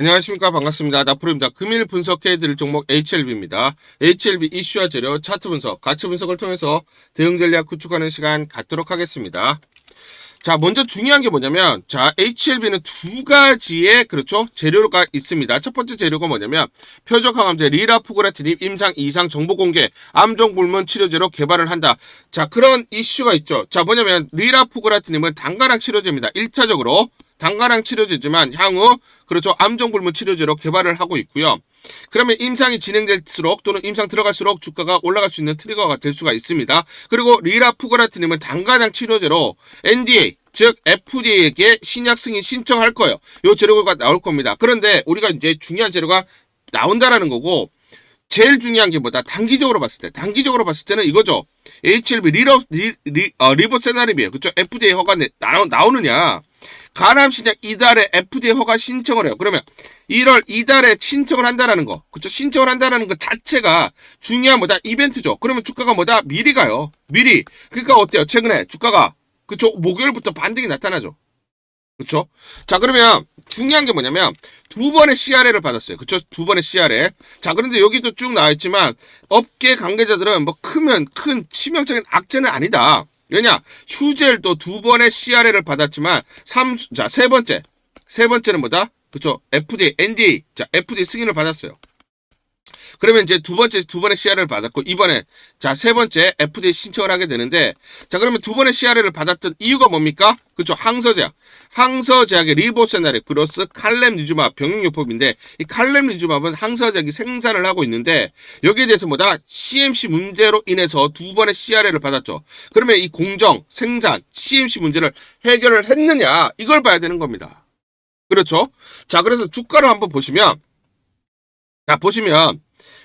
안녕하십니까 반갑습니다. 나프로입니다. 금일 분석해드릴 종목 HLB입니다. HLB 이슈와 재료, 차트 분석, 가치 분석을 통해서 대응 전략 구축하는 시간 갖도록 하겠습니다. 자, 먼저 중요한 게 뭐냐면, 자, HLB는 두 가지의, 그렇죠, 재료가 있습니다. 첫 번째 재료가 뭐냐면, 표적 항암제 리라푸그라틴ib 임상 이상 정보 공개, 암종 불문 치료제로 개발을 한다. 자, 그런 이슈가 있죠. 자, 뭐냐면, 리라푸그라틴ib은 단가락 치료제입니다. 1차적으로. 단가랑 치료제지만 향후 그렇죠 암종 불문 치료제로 개발을 하고 있고요. 그러면 임상이 진행될수록 또는 임상 들어갈수록 주가가 올라갈 수 있는 트리거가 될 수가 있습니다. 그리고 리라푸그라트님은 단가장 치료제로 NDA 즉 FDA에게 신약 승인 신청할 거예요. 요 재료가 나올 겁니다. 그런데 우리가 이제 중요한 재료가 나온다라는 거고 제일 중요한 게 뭐다? 단기적으로 봤을 때, 단기적으로 봤을 때는 이거죠. HLB 리러, 리, 리, 어, 리버세나립이에요. 그쵸? FDA 허가 내, 나오, 나오느냐? 간암 신약 이달에 FDA 허가 신청을 해요. 그러면 1월 이달에 신청을 한다라는 거. 그쵸? 신청을 한다라는 것 자체가 중요한 뭐다? 이벤트죠. 그러면 주가가 뭐다? 미리 가요. 미리. 그러니까 어때요? 최근에 주가가 그쵸? 목요일부터 반등이 나타나죠. 그쵸? 자, 그러면 중요한 게 뭐냐면 두 번의 CRA를 받았어요. 그쵸? 두 번의 CRA. 자, 그런데 여기도 쭉 나와 있지만 업계 관계자들은 뭐 크면 큰 치명적인 악재는 아니다. 왜냐? 휴젤도 두 번의 CRA를 받았지만 삼 자, 세 번째. 세 번째는 뭐다? 그쵸? FDA, NDA. 자, FDA 승인을 받았어요. 그러면 이제 두 번째 두 번의 CR을 받았고 이번에 자 세 번째 FDA 신청을 하게 되는데 자 그러면 두 번의 CR을 받았던 이유가 뭡니까? 그렇죠 항서제약 항서제약의 리보세나릭 플러스 칼렘 리주맙 병용요법인데 이 칼렘 리주맙은 항서제약이 생산을 하고 있는데 여기에 대해서 뭐다 CMC 문제로 인해서 두 번의 CR를 받았죠. 그러면 이 공정 생산 CMC 문제를 해결을 했느냐 이걸 봐야 되는 겁니다. 그렇죠? 자 그래서 주가를 한번 보시면 자 보시면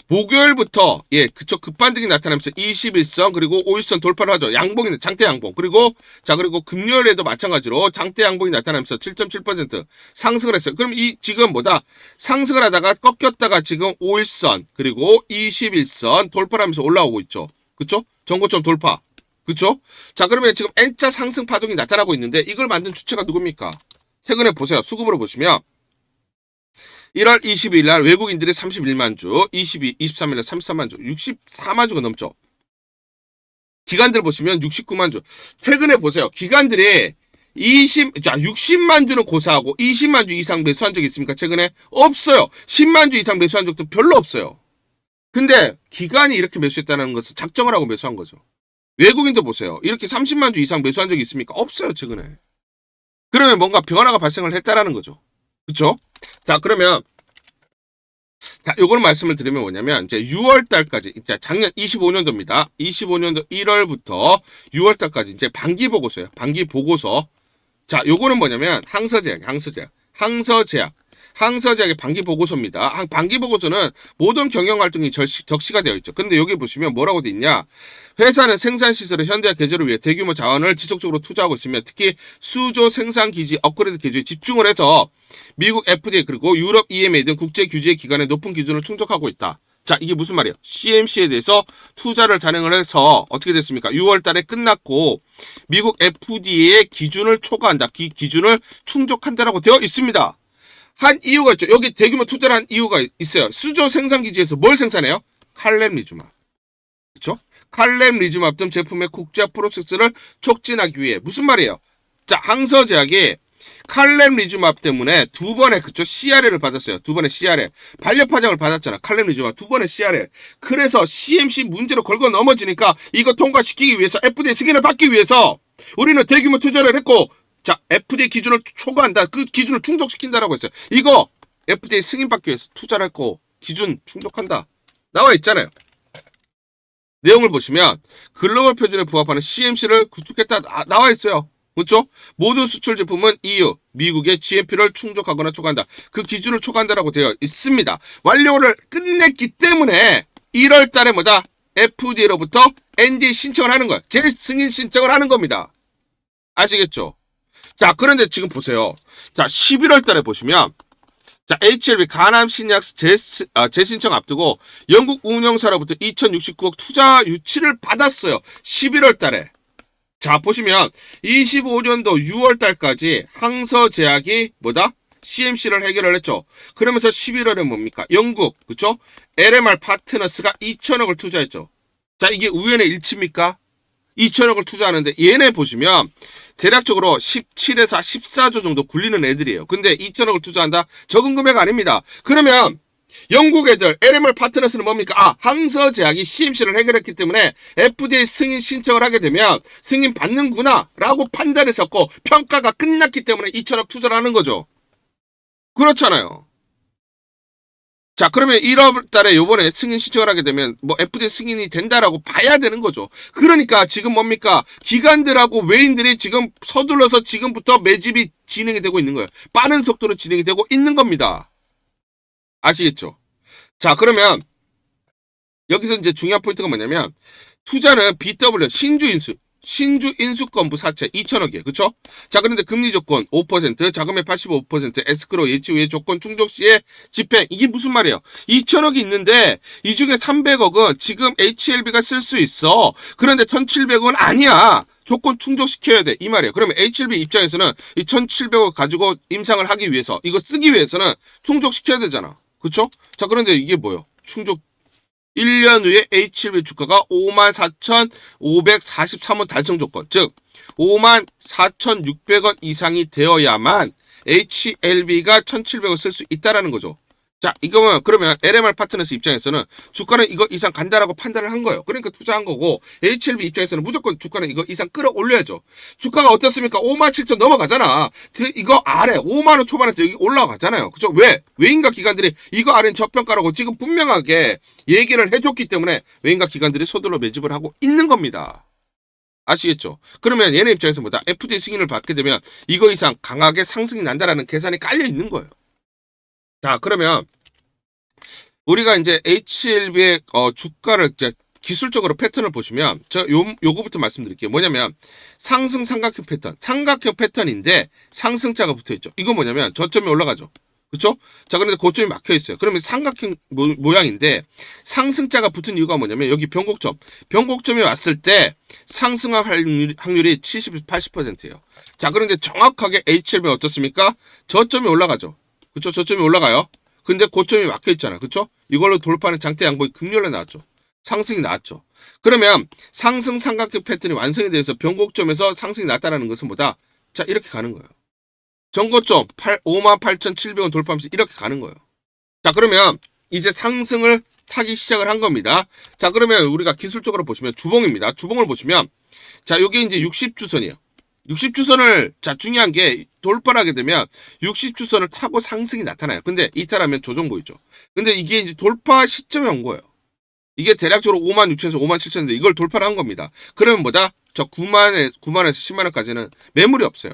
목요일부터 예 그쵸 급반등이 나타나면서 21선 그리고 5일선 돌파를 하죠. 양봉이는 장대 양봉. 그리고 자 그리고 금요일에도 마찬가지로 장대 양봉이 나타나면서 7.7% 상승을 했어요. 그럼 이 지금 뭐다? 상승을 하다가 꺾였다가 지금 5일선 그리고 21선 돌파를 하면서 올라오고 있죠. 그쵸? 전고점 돌파. 그쵸? 자 그러면 지금 N자 상승 파동이 나타나고 있는데 이걸 만든 주체가 누굽니까? 최근에 보세요. 수급으로 보시면 1월 22일 날 외국인들이 31만 주, 22, 23일 날 33만 주, 64만 주가 넘죠. 기관들 보시면 69만 주. 최근에 보세요. 기관들이 20, 자, 60만 주는 고사하고 20만 주 이상 매수한 적 있습니까? 최근에? 없어요. 10만 주 이상 매수한 적도 별로 없어요. 근데 기관이 이렇게 매수했다는 것은 작정을 하고 매수한 거죠. 외국인도 보세요. 이렇게 30만 주 이상 매수한 적이 있습니까? 없어요, 최근에. 그러면 뭔가 변화가 발생을 했다라는 거죠. 그쵸? 자, 그러면 자, 요거는 말씀을 드리면 뭐냐면 이제 6월 달까지 이제 작년 25년도입니다. 25년도 1월부터 6월 달까지 이제 반기 보고서요. 반기 보고서. 자, 요거는 뭐냐면 항서제약, 항서제약. 항서제약. 항서제약의 반기 보고서입니다. 한- 반기 보고서는 모든 경영 활동이 절시, 적시가 되어 있죠. 근데 여기 보시면 뭐라고 돼 있냐? 회사는 생산 시설의 현대화 개조를 위해 대규모 자원을 지속적으로 투자하고 있으며 특히 수조 생산 기지 업그레이드 개조에 집중을 해서 미국 FDA 그리고 유럽 EMA 등 국제 규제 기관의 높은 기준을 충족하고 있다. 자, 이게 무슨 말이에요? CMC에 대해서 투자를 단행을 해서 어떻게 됐습니까? 6월 달에 끝났고 미국 FDA의 기준을 초과한다. 기 기준을 충족한다라고 되어 있습니다. 한 이유가 있죠. 여기 대규모 투자를 한 이유가 있어요. 수조 생산 기지에서 뭘 생산해요? 칼렘 리주마. 그렇죠? 칼렘 리주맙 등 제품의 국제 프로세스를 촉진하기 위해 무슨 말이에요? 자, 항서 제약이 칼렘 리주맙 때문에 두 번의 그쵸 CRA를 받았어요. 두 번의 CRA. 반려 파장을 받았잖아. 칼렘 리주맙 두 번의 CRA. 그래서 CMC 문제로 걸고 넘어지니까 이거 통과시키기 위해서 FDA 승인을 받기 위해서 우리는 대규모 투자를 했고 자, FDA 기준을 초과한다. 그 기준을 충족시킨다라고 했어요. 이거 FDA 승인 받기 위해서 투자를 했고 기준 충족한다. 나와 있잖아요. 내용을 보시면 글로벌 표준에 부합하는 CMC를 구축했다 나- 나와 있어요. 그렇죠? 모든 수출 제품은 EU, 미국의 GMP를 충족하거나 초과한다. 그 기준을 초과한다라고 되어 있습니다. 완료를 끝냈기 때문에 1월 달에 뭐다? FDA로부터 NDA 신청을 하는 거야. 재승인 신청을 하는 겁니다. 아시겠죠? 자, 그런데 지금 보세요. 자, 11월 달에 보시면 자, HLB 간암 신약 재, 아, 재신청 앞두고 영국 운영사로부터 2069억 투자 유치를 받았어요. 11월 달에. 자, 보시면 25년도 6월 달까지 항서제약이 뭐다? CMC를 해결을 했죠. 그러면서 11월에 뭡니까? 영국, 그쵸? LMR 파트너스가 2천억을 투자했죠. 자, 이게 우연의 일치입니까? 2천억을 투자하는데 얘네 보시면 대략적으로 17에서 14조 정도 굴리는 애들이에요. 근데 2천억을 투자한다? 적은 금액 아닙니다. 그러면 영국 애들 LMR 파트너스는 뭡니까? 아, 항서 제약이 CMC를 해결했기 때문에 FDA 승인 신청을 하게 되면 승인 받는구나 라고 판단했었고 평가가 끝났기 때문에 2천억 투자를 하는 거죠. 그렇잖아요. 자, 그러면 1월 달에 요번에 승인 신청을 하게 되면 뭐 FDA 승인이 된다라고 봐야 되는 거죠. 그러니까 지금 뭡니까? 기관들하고 외인들이 지금 서둘러서 지금부터 매집이 진행이 되고 있는 거예요. 빠른 속도로 진행이 되고 있는 겁니다. 아시겠죠? 자, 그러면 여기서 이제 중요한 포인트가 뭐냐면 투자는 BW 신주 인수 신주 인수권부 사채 2천억이에요. 그쵸? 자, 그런데 금리 조건 5%, 자금의 85%, 에스크로 예치 후의 조건 충족 시에 집행. 이게 무슨 말이에요? 2천억이 있는데 이 중에 300억은 지금 HLB가 쓸 수 있어. 그런데 1,700억은 아니야. 조건 충족시켜야 돼. 이 말이에요. 그러면 HLB 입장에서는 이 1,700억 가지고 임상을 하기 위해서 이거 쓰기 위해서는 충족시켜야 되잖아. 그쵸? 자, 그런데 이게 뭐예요? 충족 1년 후에 HLB 주가가 54,543원 달성 조건, 즉 54,600원 이상이 되어야만 HLB가 1,700원 쓸 수 있다라는 거죠. 자, 이거면 그러면 LMR 파트너스 입장에서는 주가는 이거 이상 간다라고 판단을 한 거예요. 그러니까 투자한 거고 HLB 입장에서는 무조건 주가는 이거 이상 끌어올려야죠. 주가가 어떻습니까? 5만 7천 넘어가잖아. 그 이거 아래 5만 원 초반에서 여기 올라가잖아요. 그죠? 왜? 외인가 기관들이 이거 아래는 저평가라고 지금 분명하게 얘기를 해줬기 때문에 외인가 기관들이 서둘러 매집을 하고 있는 겁니다. 아시겠죠? 그러면 얘네 입장에서 뭐다? FDA 승인을 받게 되면 이거 이상 강하게 상승이 난다라는 계산이 깔려 있는 거예요. 자, 그러면 우리가 이제 HLB의 어, 주가를 이제 기술적으로 패턴을 보시면 저 요, 요거부터 말씀드릴게요. 뭐냐면 상승 삼각형 패턴, 삼각형 패턴인데 상승자가 붙어 있죠. 이거 뭐냐면 저점이 올라가죠. 그렇죠? 자, 그런데 고점이 막혀 있어요. 그러면 삼각형 모, 모양인데 상승자가 붙은 이유가 뭐냐면 여기 변곡점, 변곡점이 왔을 때 상승할 확률이, 확률이 70, 80%예요. 자, 그런데 정확하게 HLB 는 어떻습니까? 저점이 올라가죠. 그쵸? 저점이 올라가요. 근데 고점이 막혀 있잖아. 그쵸? 이걸로 돌파하는 장대 양봉이 금요일에 나왔죠. 상승이 나왔죠. 그러면 상승 삼각형 패턴이 완성이 되어서 변곡점에서 상승이 났다라는 것은 뭐다? 자, 이렇게 가는 거예요. 전고점 8, 58,700원 돌파하면서 이렇게 가는 거예요. 자, 그러면 이제 상승을 타기 시작을 한 겁니다. 자, 그러면 우리가 기술적으로 보시면 주봉입니다. 주봉을 보시면 자, 요게 이제 60주선이에요. 60주선을 자 중요한 게 돌파를 하게 되면 60주선을 타고 상승이 나타나요. 근데 이탈하면 조정 보이죠. 근데 이게 이제 돌파 시점에 온 거예요. 이게 대략적으로 5만 6천에서 5만 7천인데 이걸 돌파를 한 겁니다. 그러면 뭐다? 저 9만에 9만에서 10만 원까지는 매물이 없어요.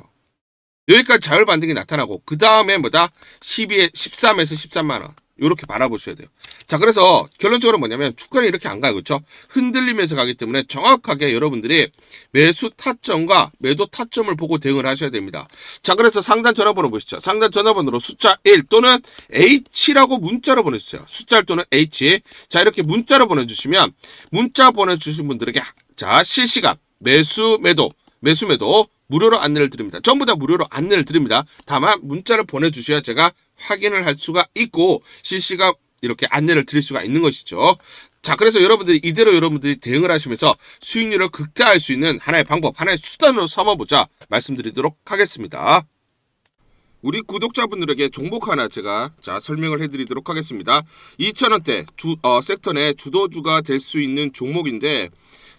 여기까지 자율 반등이 나타나고 그 다음에 뭐다? 12에 13에서 13만 원. 이렇게 바라보셔야 돼요. 자, 그래서 결론적으로 뭐냐면 주가는 이렇게 안 가요. 그렇죠? 흔들리면서 가기 때문에 정확하게 여러분들이 매수 타점과 매도 타점을 보고 대응을 하셔야 됩니다. 자, 그래서 상단 전화번호 보시죠. 상단 전화번호로 숫자 1 또는 H라고 문자로 보내주세요. 숫자 1 또는 H. 자, 이렇게 문자로 보내주시면 문자 보내주신 분들에게 자, 실시간 매수 매도 매수 매도 무료로 안내를 드립니다. 전부 다 무료로 안내를 드립니다. 다만 문자를 보내주셔야 제가 확인을 할 수가 있고 실시간 이렇게 안내를 드릴 수가 있는 것이죠. 자, 그래서 여러분들이 이대로 여러분들이 대응을 하시면서 수익률을 극대화할 수 있는 하나의 방법, 하나의 수단으로 삼아보자 말씀드리도록 하겠습니다. 우리 구독자분들에게 종목 하나 제가 자 설명을 해드리도록 하겠습니다. 2,000원대 주 어, 섹터 내 주도주가 될 수 있는 종목인데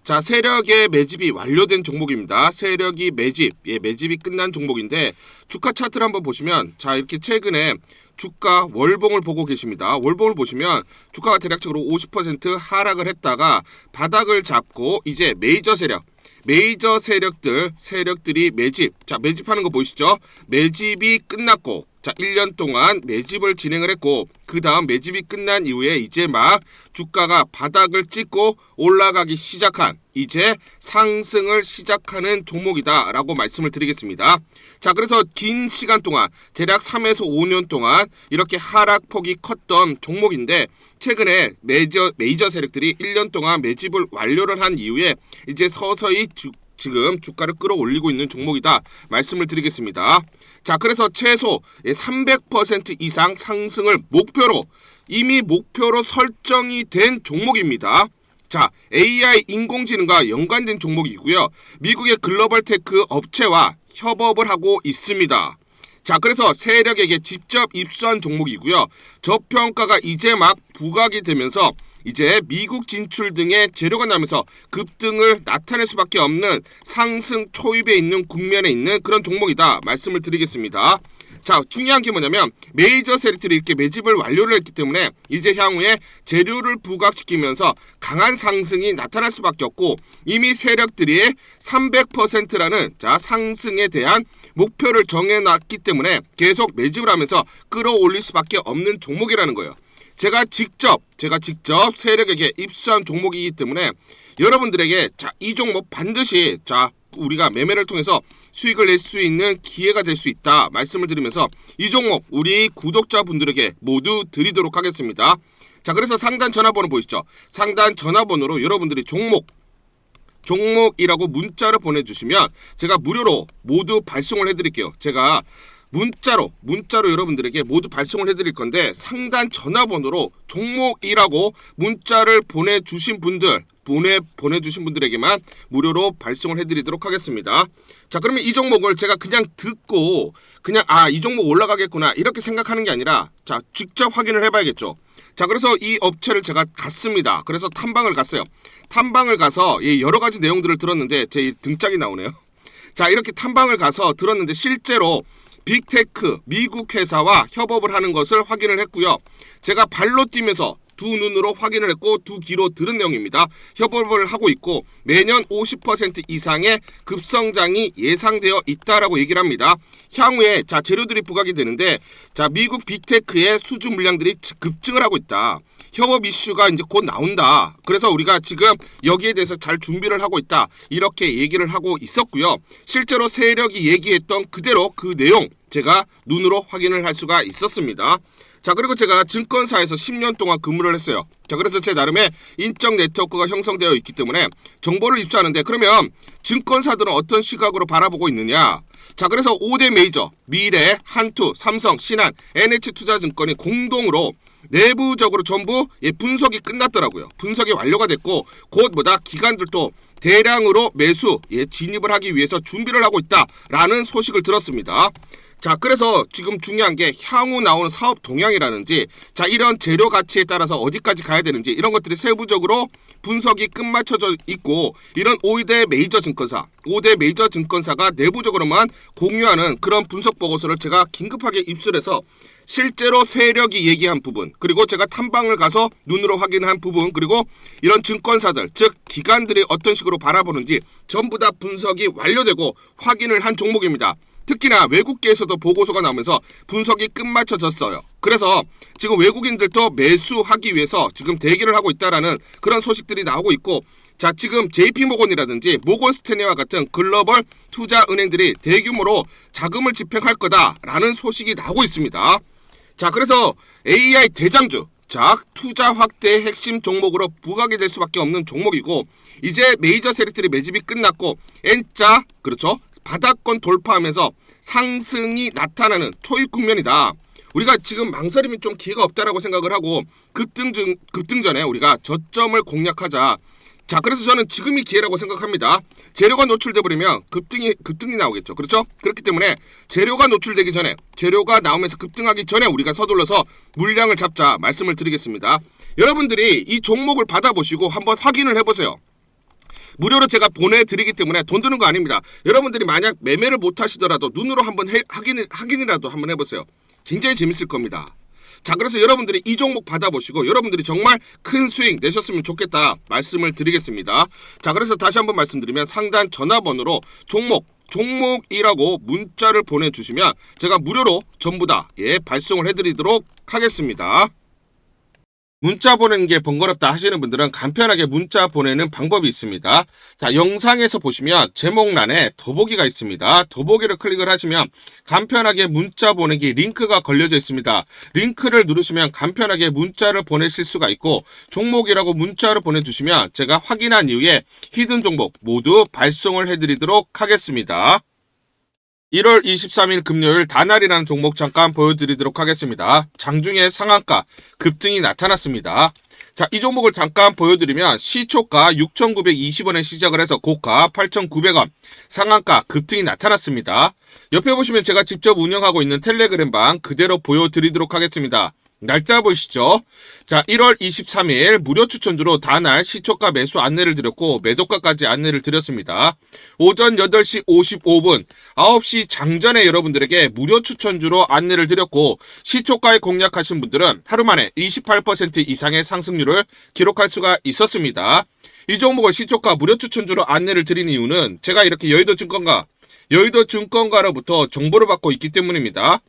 자 세력의 매집이 완료된 종목입니다. 세력이 매집, 예 매집이 끝난 종목인데 주가 차트를 한번 보시면 자 이렇게 최근에 주가 월봉을 보고 계십니다. 월봉을 보시면 주가가 대략적으로 50% 하락을 했다가 바닥을 잡고 이제 메이저 세력 메이저 세력들 세력들이 매집 자 매집하는 거 보이시죠 매집이 끝났고 자 1년 동안 매집을 진행을 했고 그 다음 매집이 끝난 이후에 이제 막 주가가 바닥을 찍고 올라가기 시작한 이제 상승을 시작하는 종목이다 라고 말씀을 드리겠습니다 자 그래서 긴 시간 동안 대략 3에서 5년 동안 이렇게 하락폭이 컸던 종목인데 최근에 메이저, 메이저 세력들이 1년 동안 매집을 완료를 한 이후에 이제 서서히 주, 지금 주가를 끌어올리고 있는 종목이다 말씀을 드리겠습니다. 자, 그래서 최소 300% 이상 상승을 목표로 이미 목표로 설정이 된 종목입니다. 자, AI 인공지능과 연관된 종목이고요. 미국의 글로벌 테크 업체와 협업을 하고 있습니다. 자, 그래서 세력에게 직접 입수한 종목이고요. 저평가가 이제 막 부각이 되면서 이제 미국 진출 등의 재료가 나면서 급등을 나타낼 수밖에 없는 상승 초입에 있는 국면에 있는 그런 종목이다 말씀을 드리겠습니다. 자, 중요한 게 뭐냐면 메이저 세력들이 이렇게 매집을 완료를 했기 때문에 이제 향후에 재료를 부각시키면서 강한 상승이 나타날 수밖에 없고 이미 세력들이 300%라는 자 상승에 대한 목표를 정해놨기 때문에 계속 매집을 하면서 끌어올릴 수밖에 없는 종목이라는 거예요. 제가 직접 제가 직접 세력에게 입수한 종목이기 때문에 여러분들에게 자 이 종목 반드시 자 우리가 매매를 통해서 수익을 낼 수 있는 기회가 될 수 있다 말씀을 드리면서 이 종목 우리 구독자분들에게 모두 드리도록 하겠습니다. 자 그래서 상단 전화번호 보이시죠? 상단 전화번호로 여러분들이 종목 종목이라고 문자를 보내주시면 제가 무료로 모두 발송을 해드릴게요. 제가 문자로 문자로 여러분들에게 모두 발송을 해드릴 건데 상단 전화번호로 종목이라고 문자를 보내주신 분들 보내 보내주신 분들에게만 무료로 발송을 해드리도록 하겠습니다. 자 그러면 이 종목을 제가 그냥 듣고 그냥 아 이 종목 올라가겠구나 이렇게 생각하는 게 아니라 자 직접 확인을 해봐야겠죠. 자 그래서 이 업체를 제가 갔습니다. 그래서 탐방을 갔어요. 탐방을 가서 이 여러 가지 내용들을 들었는데 제 등짝이 나오네요. 자 이렇게 탐방을 가서 들었는데 실제로 빅테크 미국 회사와 협업을 하는 것을 확인을 했고요. 제가 발로 뛰면서 두 눈으로 확인을 했고 두 귀로 들은 내용입니다. 협업을 하고 있고 매년 50% 이상의 급성장이 예상되어 있다라고 얘기를 합니다. 향후에 자 재료들이 부각이 되는데 자 미국 빅테크의 수주 물량들이 급증을 하고 있다. 협업 이슈가 이제 곧 나온다. 그래서 우리가 지금 여기에 대해서 잘 준비를 하고 있다. 이렇게 얘기를 하고 있었고요. 실제로 세력이 얘기했던 그대로 그 내용 제가 눈으로 확인을 할 수가 있었습니다. 자 그리고 제가 증권사에서 10년 동안 근무를 했어요. 자 그래서 제 나름의 인적 네트워크가 형성되어 있기 때문에 정보를 입수하는데 그러면 증권사들은 어떤 시각으로 바라보고 있느냐? 자 그래서 5대 메이저 미래, 한투, 삼성, 신한, NH투자증권이 공동으로 내부적으로 전부 예, 분석이 끝났더라고요. 분석이 완료가 됐고 곧 뭐다 기관들도 대량으로 매수 예, 진입을 하기 위해서 준비를 하고 있다라는 소식을 들었습니다. 자, 그래서 지금 중요한 게 향후 나오는 사업 동향이라든지 자, 이런 재료 가치에 따라서 어디까지 가야 되는지 이런 것들이 세부적으로 분석이 끝마쳐져 있고 이런 5대 메이저 증권사, 5대 메이저 증권사가 내부적으로만 공유하는 그런 분석 보고서를 제가 긴급하게 입수해서 실제로 세력이 얘기한 부분 그리고 제가 탐방을 가서 눈으로 확인한 부분 그리고 이런 증권사들 즉 기관들이 어떤 식으로 바라보는지 전부 다 분석이 완료되고 확인을 한 종목입니다. 특히나 외국계에서도 보고서가 나오면서 분석이 끝마쳐졌어요. 그래서 지금 외국인들도 매수하기 위해서 지금 대기를 하고 있다라는 그런 소식들이 나오고 있고 자 지금 JP 모건이라든지 모건 스탠리와 같은 글로벌 투자 은행들이 대규모로 자금을 집행할 거다라는 소식이 나오고 있습니다. 자 그래서 AI 대장주 자 투자 확대의 핵심 종목으로 부각이 될 수밖에 없는 종목이고 이제 메이저 세력들이 매집이 끝났고 N자 그렇죠 바닥권 돌파하면서 상승이 나타나는 초입 국면이다. 우리가 지금 망설임이 좀 기회가 없다라고 생각을 하고 급등 중 급등 전에 우리가 저점을 공략하자. 자, 그래서 저는 지금이 기회라고 생각합니다. 재료가 노출돼 버리면 급등이 급등이 나오겠죠. 그렇죠? 그렇기 때문에 재료가 노출되기 전에 재료가 나오면서 급등하기 전에 우리가 서둘러서 물량을 잡자 말씀을 드리겠습니다. 여러분들이 이 종목을 받아보시고 한번 확인을 해보세요. 무료로 제가 보내드리기 때문에 돈 드는 거 아닙니다. 여러분들이 만약 매매를 못 하시더라도 눈으로 한번 해, 확인, 확인이라도 한번 해보세요. 굉장히 재밌을 겁니다. 자, 그래서 여러분들이 이 종목 받아보시고 여러분들이 정말 큰 수익 내셨으면 좋겠다 말씀을 드리겠습니다. 자, 그래서 다시 한번 말씀드리면 상단 전화번호로 종목 종목이라고 문자를 보내주시면 제가 무료로 전부 다 예, 발송을 해드리도록 하겠습니다. 문자 보내는 게 번거롭다 하시는 분들은 간편하게 문자 보내는 방법이 있습니다. 자, 영상에서 보시면 제목란에 더보기가 있습니다. 더보기를 클릭을 하시면 간편하게 문자 보내기 링크가 걸려져 있습니다. 링크를 누르시면 간편하게 문자를 보내실 수가 있고 종목이라고 문자를 보내주시면 제가 확인한 이후에 히든 종목 모두 발송을 해드리도록 하겠습니다. 1월 23일 금요일 다날이라는 종목 잠깐 보여드리도록 하겠습니다. 장중에 상한가 급등이 나타났습니다. 자, 이 종목을 잠깐 보여드리면 시초가 6,920원에 시작을 해서 고가 8,900원, 상한가 급등이 나타났습니다. 옆에 보시면 제가 직접 운영하고 있는 텔레그램 방 그대로 보여드리도록 하겠습니다. 날짜 보시죠. 자, 1월 23일 무료 추천주로 다날 시초가 매수 안내를 드렸고 매도가까지 안내를 드렸습니다. 오전 8시 55분, 9시 장전에 여러분들에게 무료 추천주로 안내를 드렸고 시초가에 공략하신 분들은 하루 만에 28% 이상의 상승률을 기록할 수가 있었습니다. 이 종목을 시초가 무료 추천주로 안내를 드린 이유는 제가 이렇게 여의도 증권가 여의도 증권가로부터 정보를 받고 있기 때문입니다.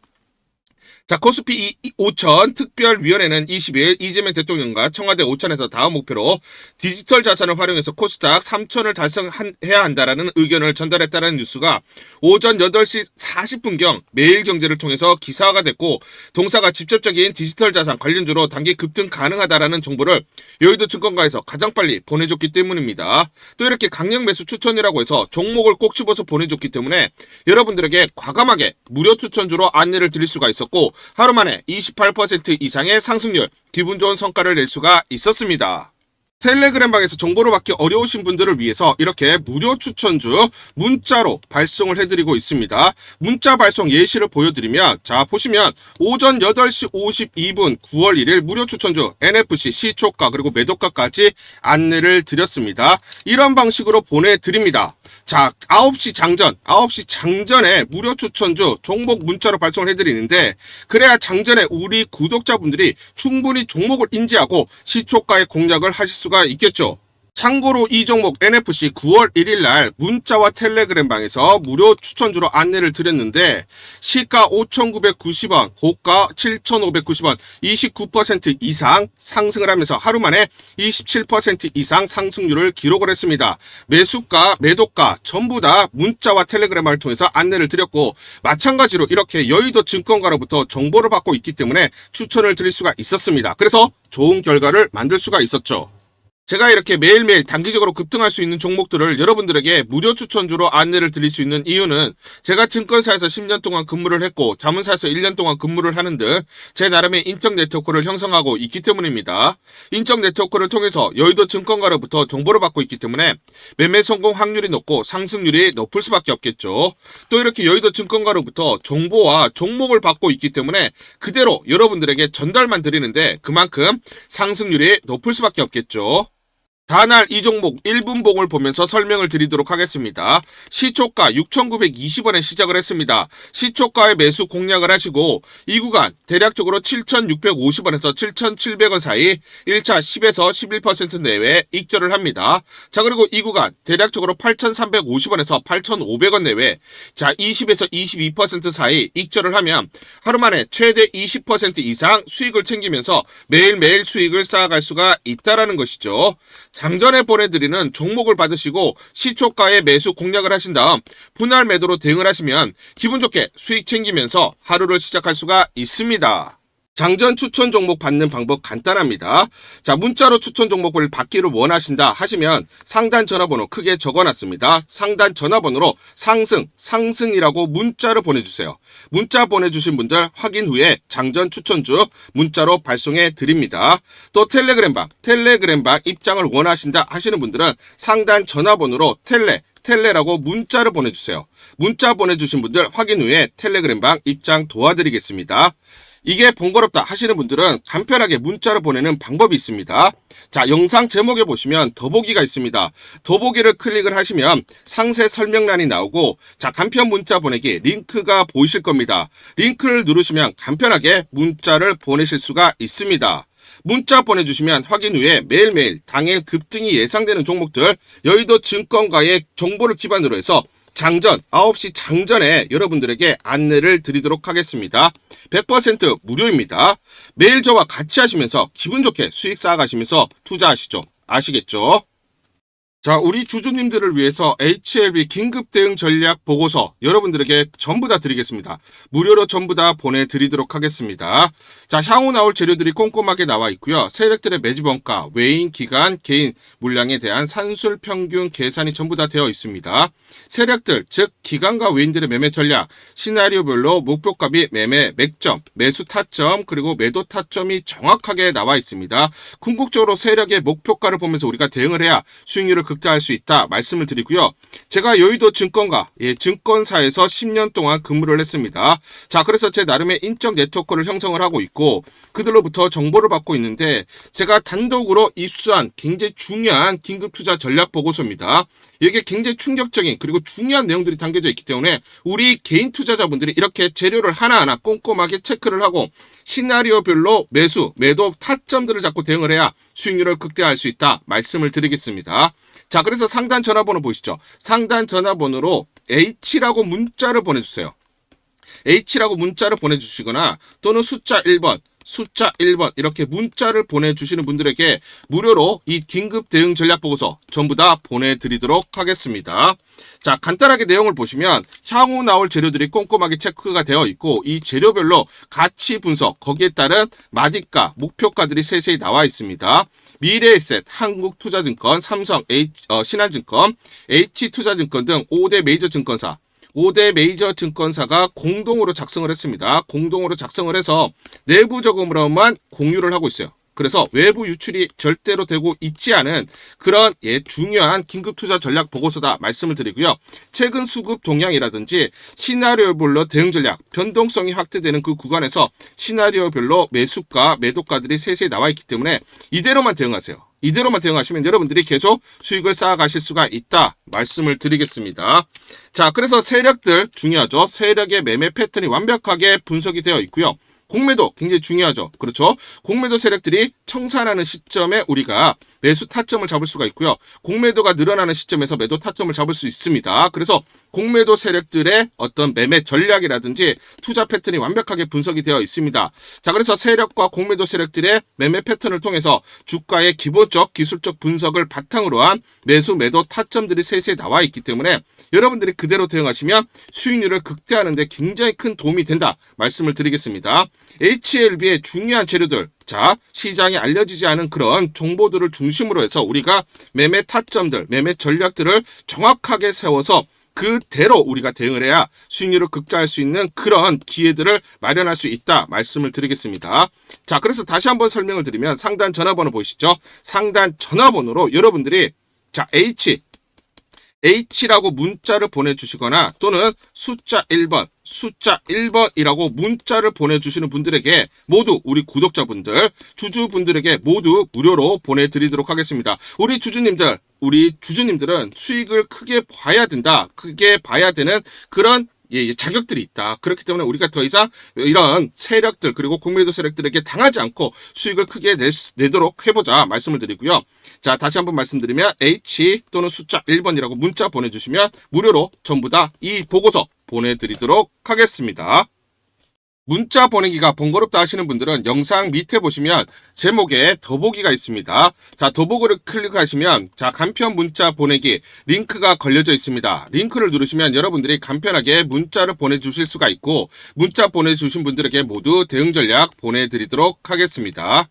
자, 코스피 5천 특별위원회는 20일 이재명 대통령과 청와대 5천에서 다음 목표로 디지털 자산을 활용해서 코스닥 3천을 달성해야 한다라는 의견을 전달했다는 뉴스가 오전 8시 40분경 매일경제를 통해서 기사화가 됐고 동사가 직접적인 디지털 자산 관련주로 단기 급등 가능하다라는 정보를 여의도 증권가에서 가장 빨리 보내줬기 때문입니다. 또 이렇게 강력 매수 추천이라고 해서 종목을 꼭 집어서 보내줬기 때문에 여러분들에게 과감하게 무료 추천주로 안내를 드릴 수가 있었고 하루 만에 28% 이상의 상승률, 기분 좋은 성과를 낼 수가 있었습니다. 텔레그램 방에서 정보를 받기 어려우신 분들을 위해서 이렇게 무료 추천주 문자로 발송을 해드리고 있습니다. 문자 발송 예시를 보여드리면 자 보시면 오전 8시 52분 9월 1일 무료 추천주 NFC 시초가 그리고 매도가까지 안내를 드렸습니다. 이런 방식으로 보내드립니다. 자, 9시 장전, 9시 장전에 무료 추천주 종목 문자로 발송을 해드리는데, 그래야 장전에 우리 구독자분들이 충분히 종목을 인지하고 시초가의 공략을 하실 수가 있겠죠. 참고로 이 종목 NFC 9월 1일 날 문자와 텔레그램 방에서 무료 추천주로 안내를 드렸는데 시가 5,990원, 고가 7,590원, 29% 이상 상승을 하면서 하루 만에 27% 이상 상승률을 기록을 했습니다. 매수가, 매도가 전부 다 문자와 텔레그램을 통해서 안내를 드렸고 마찬가지로 이렇게 여의도 증권가로부터 정보를 받고 있기 때문에 추천을 드릴 수가 있었습니다. 그래서 좋은 결과를 만들 수가 있었죠. 제가 이렇게 매일매일 단기적으로 급등할 수 있는 종목들을 여러분들에게 무료 추천주로 안내를 드릴 수 있는 이유는 제가 증권사에서 10년 동안 근무를 했고 자문사에서 1년 동안 근무를 하는 등 제 나름의 인적 네트워크를 형성하고 있기 때문입니다. 인적 네트워크를 통해서 여의도 증권가로부터 정보를 받고 있기 때문에 매매 성공 확률이 높고 상승률이 높을 수밖에 없겠죠. 또 이렇게 여의도 증권가로부터 정보와 종목을 받고 있기 때문에 그대로 여러분들에게 전달만 드리는데 그만큼 상승률이 높을 수밖에 없겠죠. 다날 이 종목 1분봉을 보면서 설명을 드리도록 하겠습니다. 시초가 6,920원에 시작을 했습니다. 시초가의 매수 공략을 하시고 이 구간 대략적으로 7,650원에서 7,700원 사이 1차 10에서 11% 내외 익절을 합니다. 자 그리고 이 구간 대략적으로 8,350원에서 8,500원 내외 자 20에서 22% 사이 익절을 하면 하루 만에 최대 20% 이상 수익을 챙기면서 매일매일 수익을 쌓아갈 수가 있다라는 것이죠. 장전에 보내드리는 종목을 받으시고 시초가에 매수 공략을 하신 다음 분할 매도로 대응을 하시면 기분 좋게 수익 챙기면서 하루를 시작할 수가 있습니다. 장전 추천 종목 받는 방법 간단합니다. 자, 문자로 추천 종목을 받기를 원하신다 하시면 상단 전화번호 크게 적어놨습니다. 상단 전화번호로 상승, 상승이라고 문자를 보내주세요. 문자 보내주신 분들 확인 후에 장전 추천주 문자로 발송해 드립니다. 또 텔레그램방, 텔레그램방 입장을 원하신다 하시는 분들은 상단 전화번호로 텔레, 텔레라고 문자를 보내주세요. 문자 보내주신 분들 확인 후에 텔레그램방 입장 도와드리겠습니다. 이게 번거롭다 하시는 분들은 간편하게 문자를 보내는 방법이 있습니다. 자, 영상 제목에 보시면 더보기가 있습니다. 더보기를 클릭을 하시면 상세 설명란이 나오고 자, 간편 문자 보내기 링크가 보이실 겁니다. 링크를 누르시면 간편하게 문자를 보내실 수가 있습니다. 문자 보내주시면 확인 후에 매일매일 당일 급등이 예상되는 종목들 여의도 증권가의 정보를 기반으로 해서 장전 9시 장전에 여러분들에게 안내를 드리도록 하겠습니다. 100% 무료입니다. 매일 저와 같이 하시면서 기분 좋게 수익 쌓아가시면서 투자하시죠. 아시겠죠? 자, 우리 주주님들을 위해서 HLB 긴급 대응 전략 보고서 여러분들에게 전부 다 드리겠습니다. 무료로 전부 다 보내드리도록 하겠습니다. 자, 향후 나올 재료들이 꼼꼼하게 나와 있고요. 세력들의 매집 원가, 외인, 기간, 개인 물량에 대한 산술 평균 계산이 전부 다 되어 있습니다. 세력들, 즉 기간과 외인들의 매매 전략, 시나리오별로 목표가 및 매매 맥점, 매수 타점, 그리고 매도 타점이 정확하게 나와 있습니다. 궁극적으로 세력의 목표가를 보면서 우리가 대응을 해야 수익률을 극대화할 수 있다 말씀을 드리고요. 제가 여의도 증권가, 예, 증권사에서 10년 동안 근무를 했습니다. 자, 그래서 제 나름의 인적 네트워크를 형성을 하고 있고 그들로부터 정보를 받고 있는데 제가 단독으로 입수한 굉장히 중요한 긴급 투자 전략 보고서입니다. 이게 굉장히 충격적인 그리고 중요한 내용들이 담겨져 있기 때문에 우리 개인 투자자분들이 이렇게 재료를 하나하나 꼼꼼하게 체크를 하고 시나리오별로 매수, 매도 타점들을 잡고 대응을 해야 수익률을 극대화할 수 있다 말씀을 드리겠습니다. 자, 그래서 상단 전화번호 보시죠. 상단 전화번호로 H라고 문자를 보내주세요. H라고 문자를 보내주시거나 또는 숫자 1번, 숫자 1번 이렇게 문자를 보내주시는 분들에게 무료로 이 긴급 대응 전략 보고서 전부 다 보내드리도록 하겠습니다. 자, 간단하게 내용을 보시면 향후 나올 재료들이 꼼꼼하게 체크가 되어 있고 이 재료별로 가치 분석, 거기에 따른 마디가, 목표가들이 세세히 나와 있습니다. 미래에셋, 한국투자증권, 삼성, 어, 신한증권, H투자증권 등 5대 메이저 증권사 5대 메이저 증권사가 공동으로 작성을 했습니다. 공동으로 작성을 해서 내부적으로만 공유를 하고 있어요. 그래서 외부 유출이 절대로 되고 있지 않은 그런 예, 중요한 긴급 투자 전략 보고서다 말씀을 드리고요. 최근 수급 동향이라든지 시나리오별로 대응 전략, 변동성이 확대되는 그 구간에서 시나리오별로 매수가, 매도가들이 세세히 나와 있기 때문에 이대로만 대응하세요. 이대로만 대응하시면 여러분들이 계속 수익을 쌓아가실 수가 있다 말씀을 드리겠습니다. 자, 그래서 세력들 중요하죠. 세력의 매매 패턴이 완벽하게 분석이 되어 있고요. 공매도 굉장히 중요하죠. 그렇죠? 공매도 세력들이 청산하는 시점에 우리가 매수 타점을 잡을 수가 있고요. 공매도가 늘어나는 시점에서 매도 타점을 잡을 수 있습니다. 그래서 공매도 세력들의 어떤 매매 전략이라든지 투자 패턴이 완벽하게 분석이 되어 있습니다. 자, 그래서 세력과 공매도 세력들의 매매 패턴을 통해서 주가의 기본적 기술적 분석을 바탕으로 한 매수 매도 타점들이 세세히 나와 있기 때문에 여러분들이 그대로 대응하시면 수익률을 극대화하는 데 굉장히 큰 도움이 된다 말씀을 드리겠습니다. HLB의 중요한 재료들 자, 시장에 알려지지 않은 그런 정보들을 중심으로 해서 우리가 매매 타점들, 매매 전략들을 정확하게 세워서 그대로 우리가 대응을 해야 수익률을 극대화할 수 있는 그런 기회들을 마련할 수 있다 말씀을 드리겠습니다. 자, 그래서 다시 한번 설명을 드리면 상단 전화번호 보이시죠? 상단 전화번호로 여러분들이 자, H H라고 문자를 보내주시거나 또는 숫자 1번, 숫자 1번이라고 문자를 보내주시는 분들에게 모두 우리 구독자분들, 주주분들에게 모두 무료로 보내드리도록 하겠습니다. 우리 주주님들, 우리 주주님들은 수익을 크게 봐야 된다. 크게 봐야 되는 그런 예, 예, 자격들이 있다. 그렇기 때문에 우리가 더 이상 이런 세력들 그리고 공매도 세력들에게 당하지 않고 수익을 크게 내, 내도록 해보자 말씀을 드리고요. 자 다시 한번 말씀드리면 H 또는 숫자 1번이라고 문자 보내주시면 무료로 전부 다 이 보고서 보내드리도록 하겠습니다. 문자 보내기가 번거롭다 하시는 분들은 영상 밑에 보시면 제목에 더보기가 있습니다. 자, 더보기를 클릭하시면 자, 간편 문자 보내기 링크가 걸려져 있습니다. 링크를 누르시면 여러분들이 간편하게 문자를 보내주실 수가 있고 문자 보내주신 분들에게 모두 대응 전략 보내드리도록 하겠습니다.